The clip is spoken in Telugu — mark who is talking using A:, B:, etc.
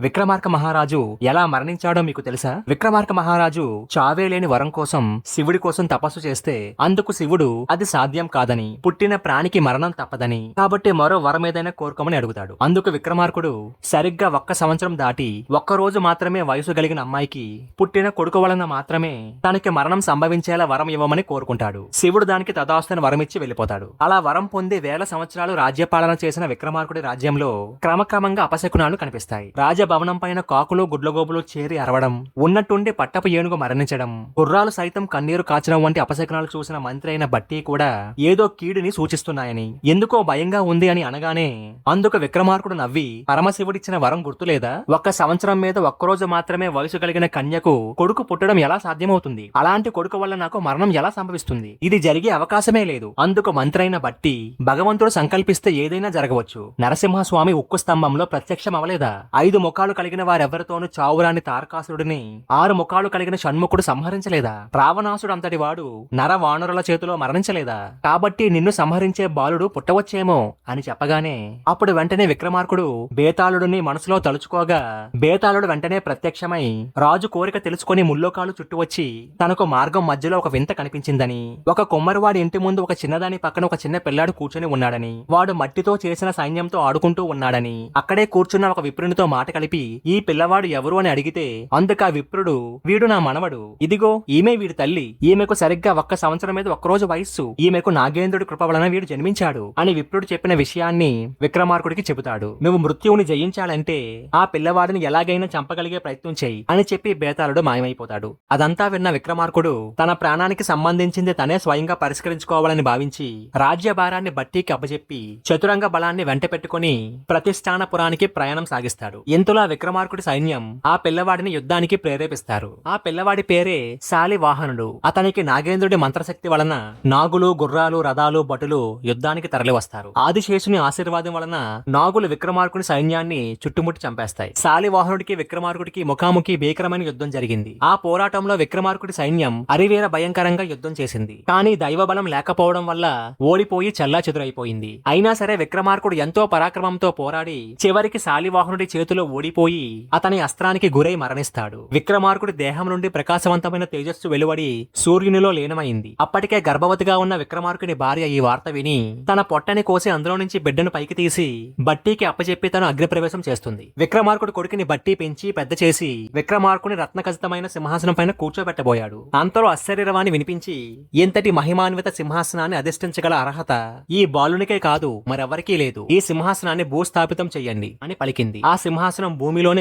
A: విక్రమార్క మహారాజు ఎలా మరణించాడో మీకు తెలుసా? విక్రమార్క మహారాజు చావే లేని వరం కోసం శివుడి కోసం తపస్సు చేస్తే అందుకు శివుడు అది సాధ్యం కాదని పుట్టిన ప్రాణికి మరణం తప్పదని కాబట్టి మరో వరం ఏదైనా కోరుకోమని అడుగుతాడు. అందుకు విక్రమార్కుడు సరిగ్గా ఒక్క సంవత్సరం దాటి ఒక్క రోజు మాత్రమే వయసు కలిగిన అమ్మాయికి పుట్టిన కొడుకు వలన మాత్రమే తనకి మరణం సంభవించేలా వరం ఇవ్వమని కోరుకుంటాడు. శివుడు దానికి తదాస్తుని వరం ఇచ్చి వెళ్ళిపోతాడు. అలా వరం పొంది వేల సంవత్సరాలు రాజ్యపాలన చేసిన విక్రమార్కుడి రాజ్యంలో క్రమక్రమంగా అపశకునాలు కనిపిస్తాయి. భవనం పైన కాకులు గుడ్లగోబులు చేరి అరవడం ఉన్నట్టుండి పట్టపు ఏనుగు మరణించడం గుర్రాలు సైతం కన్నీరు కాచడం వంటి అపశకనాలు చూసిన మంత్రి అయిన బట్టి కూడా ఏదో కీడుని సూచిస్తున్నాయని ఎందుకో భయంగా ఉంది అని అనగానే అందుకు విక్రమార్కుడు నవ్వి పరమశివుడిచ్చిన వరం గుర్తులేదా? ఒక్క సంవత్సరం మీద ఒక్కరోజు మాత్రమే వయసు కలిగిన కన్యకు కొడుకు పుట్టడం ఎలా సాధ్యమవుతుంది? అలాంటి కొడుకు వల్ల నాకు మరణం ఎలా సంభవిస్తుంది? ఇది జరిగే అవకాశమే లేదు. అందుకు మంత్రైన బట్టి భగవంతుడు సంకల్పిస్తే ఏదైనా జరగవచ్చు. నరసింహస్వామి ఉక్కు స్తంభంలో ప్రత్యక్షం అవలేదా ఐదు ముఖాలు కలిగిన వారెవరితోనూ చావురాని తారకాసురుడిని ఆరు ముఖాలు కలిగిన షణ్ముఖుడు సంహరించలేదా? రావణాసుడు అంతటి వాడు నర వానరుల చేతిలో మరణించలేదా? కాబట్టి నిన్ను సంహరించే బాలుడు పుట్టవచ్చేమో అని చెప్పగానే అప్పుడు వెంటనే విక్రమార్కుడు బేతాళుడిని మనసులో తలుచుకోగా బేతాళుడు వెంటనే ప్రత్యక్షమై రాజు కోరిక తెలుసుకొని ముల్లోకాలు చుట్టూ వచ్చి తనకు మార్గం మధ్యలో ఒక వింత కనిపించిందని ఒక కొమ్మరివాడి ఇంటి ముందు ఒక చిన్నదాని పక్కన ఒక చిన్న పిల్లాడు కూర్చొని ఉన్నాడని వాడు మట్టితో చేసిన సైన్యంతో ఆడుకుంటూ ఉన్నాడని అక్కడే కూర్చున్న ఒక విప్రునితో మాట కలిపి ఈ పిల్లవాడు ఎవరు అని అడిగితే అందుకు ఆ విప్రుడు వీడు నా మనవడు. ఇదిగో ఈమె వీడి తల్లి. ఈమెకు సరిగ్గా ఒక్క సంవత్సరం మీద ఒక్కరోజు వయస్సు. ఈమెకు నాగేంద్రుడి కృప వలన వీడు జన్మించాడు అని విప్రుడు చెప్పిన విషయాన్ని విక్రమార్కుడికి చెబుతాడు. నువ్వు మృత్యువుని జయించాలంటే ఆ పిల్లవాడిని ఎలాగైనా చంపగలిగే ప్రయత్నం చేయి అని చెప్పి బేతాళుడు మాయమైపోతాడు. అదంతా విన్న విక్రమార్కుడు తన ప్రాణానికి సంబంధించింది తనే స్వయంగా పరిష్కరించుకోవాలని భావించి రాజ్యభారాన్ని బట్టీకి అప్పజెప్పి చతురంగ బలాన్ని వెంట పెట్టుకుని ప్రతిష్టానపురానికి ప్రయాణం సాగిస్తాడు. ఇంతలో ఆ విక్రమార్కుడి సైన్యం ఆ పిల్లవాడిని యుద్ధానికి ప్రేరేపిస్తారు. ఆ పిల్లవాడి పేరే శాలివాహనుడు. అతనికి నాగేంద్రుడి మంత్రశక్తి వలన నాగులు గుర్రాలు రథాలు భటులు యుద్ధానికి తరలివస్తారు. ఆదిశేషుని ఆశీర్వాదం వలన నాగులు విక్రమార్కుని సైన్యాన్ని చుట్టుముట్టి చంపేస్తాయి. శాలివాహనుడికి విక్రమార్కుడికి ముఖాముఖి భీకరమైన యుద్ధం జరిగింది. ఆ పోరాటంలో విక్రమార్కుడి సైన్యం అరివేర భయంకరంగా యుద్ధం చేసింది. కానీ దైవబలం లేకపోవడం వల్ల ఓడిపోయి చల్లా చెదురైపోయింది. అయినా సరే విక్రమార్కుడు ఎంతో పరాక్రమంతో పోరాడి చివరికి శాలివాహనుడి చేతిలో ఊడిపోయి అతని అస్త్రానికి గురై మరణిస్తాడు. విక్రమార్కుడి దేహం నుండి ప్రకాశవంతమైన తేజస్సు వెలువడి సూర్యునిలో లీనమైంది. అప్పటికే గర్భవతిగా ఉన్న విక్రమార్కుని భార్య ఈ వార్త విని తన పొట్టని కోసి అందులో నుంచి బిడ్డను పైకి తీసి బట్టీకి అప్పచెప్పి తను అగ్నిప్రవేశం చేస్తుంది. విక్రమార్కుడి కొడుకుని బట్టి పెంచి పెద్ద చేసి విక్రమార్కుని రత్నఖచితమైన సింహాసనం పైన కూర్చోబెట్టబోయాడు. అంతలో అశ్చర్యవాణి వినిపించి ఇంతటి మహిమాన్విత సింహాసనాన్ని అధిష్ఠించగల అర్హత ఈ బాలునికే కాదు మరెవరికీ లేదు. ఈ సింహాసనాన్ని భూస్థాపితం చెయ్యండి అని పలికింది. ఆ సింహాసనం భూమిలోనే